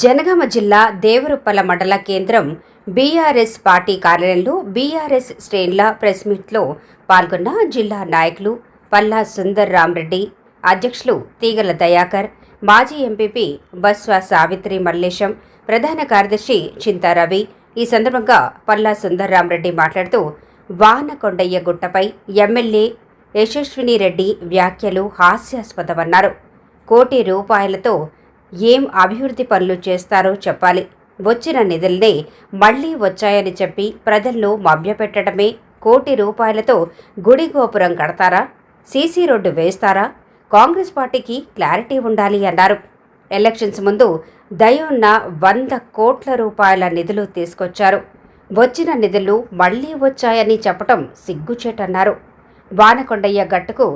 జనగామ జిల్లా దేవరుప్పల మండల కేంద్రం బీఆర్ఎస్ పార్టీ కార్యాలయంలో బీఆర్ఎస్ శ్రేణుల ప్రెస్ మీట్లో పాల్గొన్న జిల్లా నాయకులు పల్లా సుందర్ రామరెడ్డి అధ్యక్షులు తీగల దయాకర్ మాజీ ఎంపీపీ బస్వ సావిత్రి మల్లేశం ప్రధాన కార్యదర్శి చింతారవి ఈ సందర్భంగా పల్లా సుందర్ రామరెడ్డి మాట్లాడుతూ వానకొండయ్య గుట్టపై ఎమ్మెల్యే యశస్విని రెడ్డి వ్యాఖ్యలు హాస్యాస్పదమన్నారు. కోటి రూపాయలతో ఏం అభివృద్ధి పనులు చేస్తారో చెప్పాలి. వచ్చిన నిధుల్నే మళ్ళీ వచ్చాయని చెప్పి ప్రజల్లో మభ్యపెట్టడమే కోటి రూపాయలతో గుడి గోపురం కడతారా? సీసీ రోడ్డు వేస్తారా? కాంగ్రెస్ పార్టీకి క్లారిటీ ఉండాలి అన్నారు. ఎలక్షన్స్ ముందు దయున్న వంద కోట్ల రూపాయల నిధులు తీసుకొచ్చారు. వచ్చిన నిధులు మళ్ళీ వచ్చాయని చెప్పటం సిగ్గుచేటన్నారు. వానకొండయ్య గట్టుకు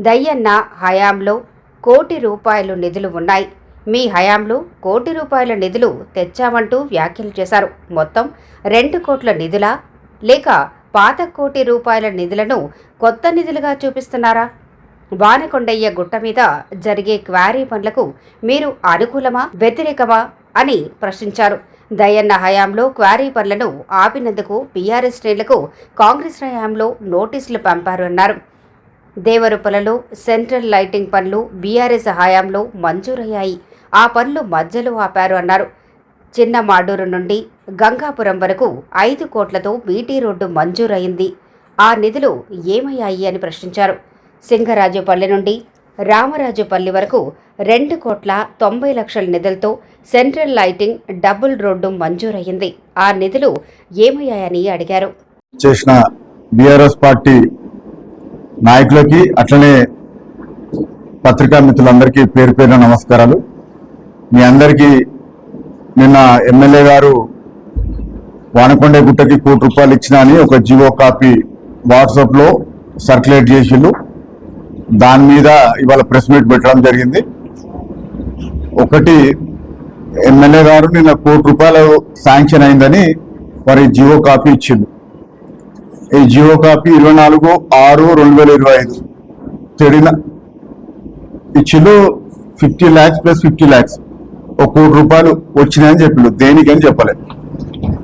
దయ్యన్న హయాంలో కోటి రూపాయలు నిధులు ఉన్నాయి. మీ హయాంలో కోటి రూపాయల నిధులు తెచ్చామంటూ వ్యాఖ్యలు చేశారు. మొత్తం రెండు కోట్ల నిధులా? లేక పాత కోటి రూపాయల నిధులను కొత్త నిధులుగా చూపిస్తున్నారా? వానకొండయ్య గుట్ట మీద జరిగే క్వారీ పనులకు మీరు అనుకూలమా వ్యతిరేకమా అని ప్రశ్నించారు. దయన్న హయాంలో క్వారీ పనులను ఆపినందుకు బీఆర్ఎస్ శ్రేణులకు కాంగ్రెస్ హయాంలో నోటీసులు పంపారు అన్నారు. దేవరుపలలో సెంట్రల్ లైటింగ్ పనులు బీఆర్ఎస్ హయాంలో మంజూరయ్యాయి. ఆ పనులు మధ్యలో ఆపారు అన్నారు. చిన్న మాడూరు నుండి గంగాపురం వరకు ఐదు కోట్లతో బీటీ రోడ్డు మంజూరైంది. ఆ నిధులు ఏమయ్యాయి అని ప్రశ్నించారు. సింగరాజుపల్లి నుండి రామరాజుపల్లి వరకు రెండు కోట్ల తొంభై లక్షల నిధులతో సెంట్రల్ లైటింగ్ డబుల్ రోడ్డు మంజూరయ్యింది ఆ నిధులు ఏమయ్యాయని అడిగారు. చేసిన బీఆర్ఎస్ పార్టీ నాయకులకి అట్లనే పత్రికా మిత్రులందరికీ పేరు పేరున నమస్కారాలు. మీ అందరికీ నిన్న ఎమ్మెల్యే గారు వానకొండ గుట్టకి కోటి రూపాయలు ఇచ్చిన అని ఒక జియో కాపీ వాట్సాప్లో సర్క్యులేట్ చేసిండు. దాని మీద ఇవాళ ప్రెస్ మీట్ పెట్టడం జరిగింది. ఒకటి ఎమ్మెల్యే గారు నిన్న కోటి రూపాయలు శాంక్షన్ అయిందని వారి జియో కాపీ ఇచ్చిండు. ఈ జియో కాపీ ఇరవై నాలుగు ఆరు రెండు వేల ఇరవై ఐదు తెడిన ఇచ్చిలో fifty lakhs plus fifty lakhs. ఒక కోటి రూపాయలు వచ్చినాయని చెప్పిండు దేనికని చెప్పలేదు.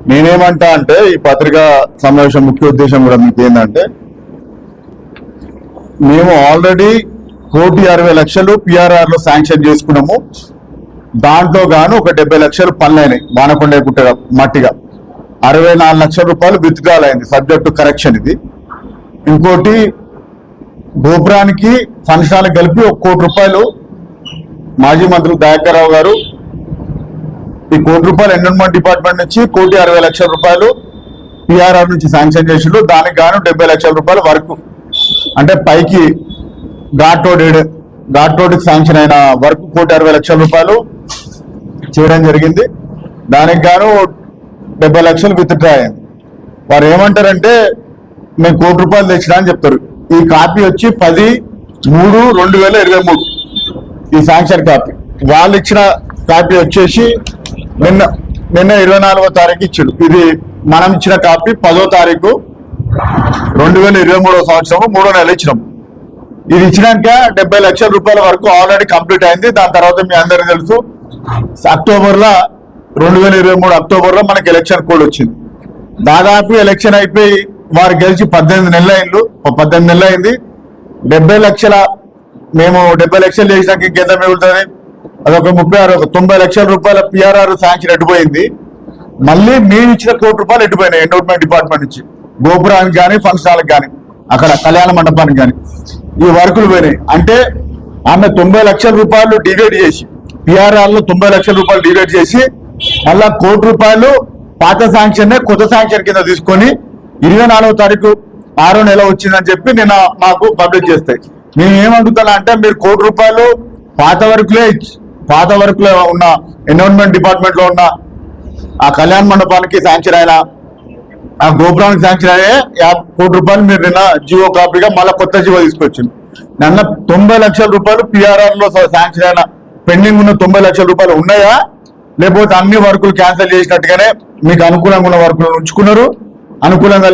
నేనేమంటా అంటే ఈ పత్రికా సమావేశం ముఖ్య ఉద్దేశం కూడా మీకు ఏంటంటే మేము ఆల్రెడీ కోటి అరవై లక్షలు పిఆర్ఆర్లో శాంక్షన్ చేసుకున్నాము. దాంట్లో గాను ఒక డెబ్బై లక్షలు పనులైనాయి. బానకొండ గుట్టగా మట్టిగా. అరవై నాలుగు లక్షల రూపాయలు విత్డ్రాల్ అయింది. సబ్జెక్ట్ కరెక్షన్ ఇది. ఇంకోటి గోపురానికి ఫంక్షన్ కలిపి ఒక కోటి రూపాయలు మాజీ మంత్రులు దయాకర్ గారు ఈ కోటి రూపాయలు ఎన్విరాన్మెంట్ డిపార్ట్మెంట్ నుంచి కోటి అరవై లక్షల రూపాయలు పిఆర్ఆర్ నుంచి శాంక్షన్ చేసిండు దానికి గాను డెబ్బై లక్షల రూపాయల వరకు. అంటే పైకి ఘాట్ రోడ్ ఏడు- ఘాట్ రోడ్కి శాంక్షన్ అయిన వర్క్ కోటి అరవై లక్షల రూపాయలు చేయడం జరిగింది. దానికి గాను డెబ్బై లక్షలు విత్డ్రా అయింది వారు ఏమంటారంటే మేము కోటి రూపాయలు తెచ్చినా అని చెప్తారు. ఈ కాపీ వచ్చి పది మూడు రెండు వేల ఇరవై మూడు. ఈ శాంక్షన్ కాపీ. వాళ్ళు ఇచ్చిన కాపీ వచ్చేసి నిన్న నిన్న ఇరవై నాలుగో తారీఖు ఇచ్చాడు. ఇది మనం ఇచ్చిన కాపీ పదో తారీఖు రెండు వేల ఇరవై మూడో సంవత్సరం మూడో నెల ఇచ్చినాం. ఇది ఇచ్చినాక డెబ్బై లక్షల రూపాయల వరకు ఆల్రెడీ కంప్లీట్ అయింది. దాని తర్వాత మీ అందరికీ తెలుసు అక్టోబర్లో రెండు వేల ఇరవై మూడు అక్టోబర్లో మనకి ఎలక్షన్ కోడ్ వచ్చింది. దాదాపు ఎలక్షన్ అయిపోయి వారు గెలిచి పద్దెనిమిది నెలలు అయింది పద్దెనిమిది నెలలు అయింది. డెబ్బై లక్షల మేము డెబ్బై లక్షలు చేసినాక ఇంకెంత మిగులుతుంది? అదొక ముప్పై ఆరు ఒక తొంభై లక్షల రూపాయల పిఆర్ఆర్ శాంక్షన్ ఎట్టుపోయింది మళ్ళీ మేము ఇచ్చిన కోటి రూపాయలు ఎట్టుపోయినాయి ఎండోట్మెంట్ డిపార్ట్మెంట్ నుంచి. గోపురానికి కానీ ఫంక్షనాలకు కానీ అక్కడ కళ్యాణ మండపానికి కానీ ఈ వర్కులు పోయినాయి. అంటే ఆమె తొంభై లక్షల రూపాయలు డివైడ్ చేసి పిఆర్ఆర్లో తొంభై లక్షల రూపాయలు డివైడ్ చేసి మళ్ళా కోటి రూపాయలు పాత శాంక్షన్ కొత్త శాంక్షన్ కింద తీసుకొని ఇరవై నాలుగో తారీఖు ఆరో నెల వచ్చిందని చెప్పి నిన్న మాకు పబ్లిక్ చేస్తాయి. మేము ఏమడుగుతున్నా అంటే మీరు కోటి రూపాయలు పాత వరకులే పాత వర్క్లో ఉన్న ఎన్విరాన్మెంట్ డిపార్ట్మెంట్లో ఉన్న ఆ కళ్యాణ మండపానికి శాంక్షన్ అయిన ఆ గోపురానికి శాంక్షన్ అయ్యే యాభై కోటి రూపాయలు మీరు నిన్న జియో కాపీగా మళ్ళీ కొత్త జియో తీసుకొచ్చింది నిన్న తొంభై లక్షల రూపాయలు పిఆర్ఆర్లో శాంక్షన్ అయిన పెండింగ్ ఉన్న తొంభై లక్షల రూపాయలు ఉన్నాయా? లేకపోతే అన్ని వర్కులు క్యాన్సిల్ చేసినట్టుగానే మీకు అనుకూలంగా ఉన్న వర్కులను ఉంచుకున్నారు? అనుకూలంగా